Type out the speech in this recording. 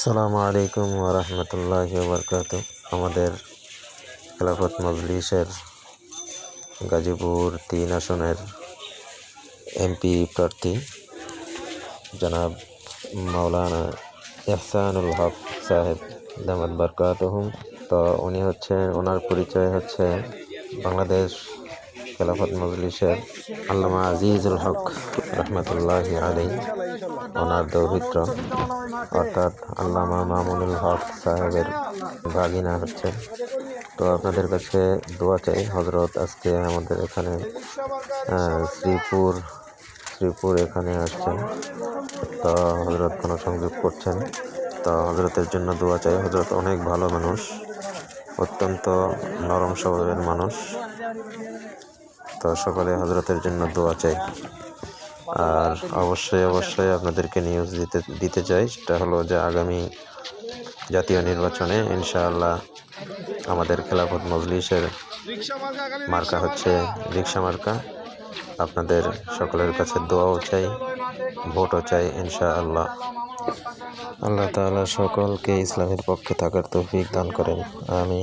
আসসালামু আলাইকুম ওরহমতুল্লাহ বরকাত আমাদের খেলাফত মজলিসের গাজীপুর তিন আসনের এমপি প্রার্থী জনাব মাওলানা ইহসানুল হক সাহেব দামাদ বরকাতহুম তো উনি হচ্ছেন, ওনার পরিচয় হচ্ছে বাংলাদেশ খেলাফত মজলিসের আল্লামা আজিজুল হক রহমতুল্লাহ আলী ওনার দৌহিত্র অর্থাৎ আল্লামা মামুনুল হক সাহেবের ভাগিনা হচ্ছে। তো আপনাদের কাছে দোয়া চাই হজরত আজকে আমাদের এখানে শ্রীপুর শ্রীপুর এখানে আসছেন। তো হজরত কোনো সংযোগ করছেন, তো হজরতের জন্য দোয়া চাই। হজরত অনেক ভালো মানুষ, অত্যন্ত নরম স্বভাবের মানুষ। তো সকলে হজরতের জন্য দোয়া চাই। আর অবশ্যই অবশ্যই আপনাদেরকে নিউজ দিতে দিতে চাই, সেটা হলো যে আগামী জাতীয় নির্বাচনে ইনশাআল্লাহ আমাদের খেলাফত মজলিসের মার্কা হচ্ছে রিক্সা মার্কা। আপনাদের সকলের কাছে দোয়াও চাই, ভোটও চাই ইনশাআল্লাহ। আল্লাহ তাআলা সকলকে ইসলামের পক্ষে থাকার তৌফিক দান করেন। আমি